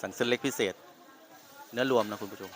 สั่งเส้นเล็กพิเศษ เนื้อรวมนะคุณผู้ชม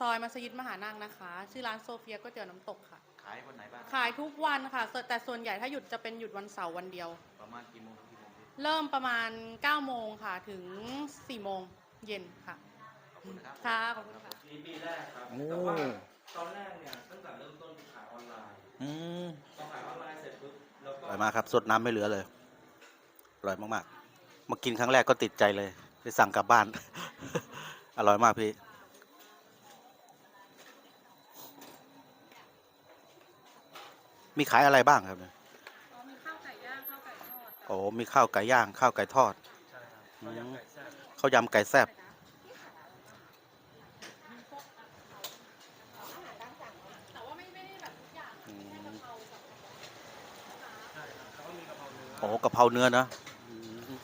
ซอยมัสยิดมหานังนะคะ ชื่อร้านโซเฟียก๋วยเตี๋ยวน้ำตกค่ะ ขายวันไหนบ้างขายทุกวันค่ะส่วนแต่ส่วนใหญ่ถ้าหยุดจะเป็นหยุดวันเสาร์วันเดียว ประมาณกี่โมงถึงกี่โมงพี่เริ่มประมาณ9โมงค่ะถึง4โมงเย็นค่ะ ขอบคุณนะครับค่ะขอบคุณค่ะปีปีแรกครับ โอ้ แต่ว่าตอนแรกเนี่ยตั้งแต่เริ่มต้นขายออนไลน์อืมพอขายออนไลน์เสร็จปุ๊บแล้วอก็ร่อยมากครับสดน้ำไม่เหลือเลยอร่อยมากๆมากินครั้งแรกก็ติดใจเลยไปสั่งกลับบ้าน อร่อยมากพี่ มีขายอะไรบ้างครับเนี่ยมีข้าวไก่ย่างข้าวไก่ทอดโอ้มีข้าวไก่ย่างข้าวไก่ทอดใช่ครับข้าวยำไก่แซ่บข้าวยำไก่แซ่บแต่ว่าไม่ไม่ได้แบบทุกอย่างอืมกะเพรากับใช่ครับแล้วก็มีกะเพราเนื้อโอ้กะเพราเนื้อนะอืม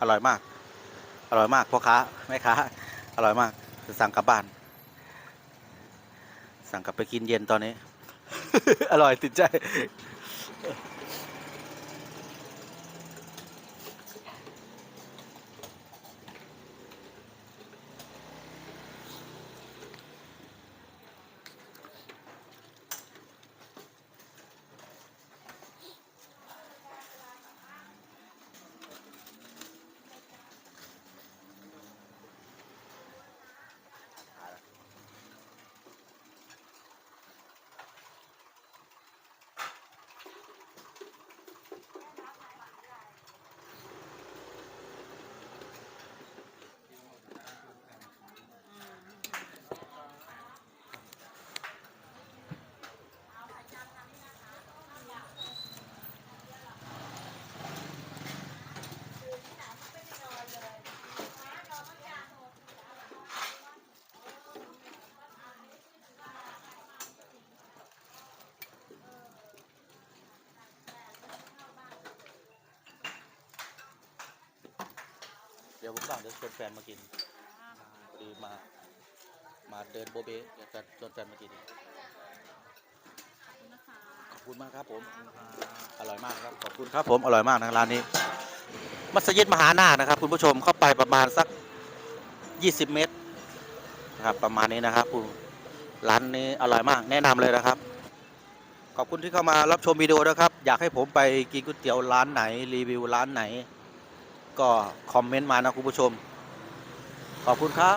อร่อยมาก อร่อยมากพ่อค้าแม่ค้าอร่อยมาก จะสั่งกลับบ้าน สั่งกลับไปกินเย็นตอนนี้ อร่อยติดใจ ยวผมสั่งเดี๋ยวชวนแฟนมากินพอดีมา มาเดินโบเบ้เดี๋ยวจะชวนแฟนมากิน ขอบคุณมากครับผม อร่อยมากครับ ขอบคุณครับผม อร่อยมากนะร้านนี้ มัสยิดมหานาคนะครับ คุณผู้ชมเข้าไปประมาณสัก 20 เมตรนะครับ ประมาณนี้นะครับคุณร้านนี้อร่อยมาก แนะนำเลยนะครับ ขอบคุณที่เข้ามารับชมวิดีโอนะครับ อยากให้ผมไปกินก๋วยเตี๋ยวร้านไหนรีวิวร้านไหน ก็คอมเมนต์มานะคุณผู้ชม ขอบคุณครับ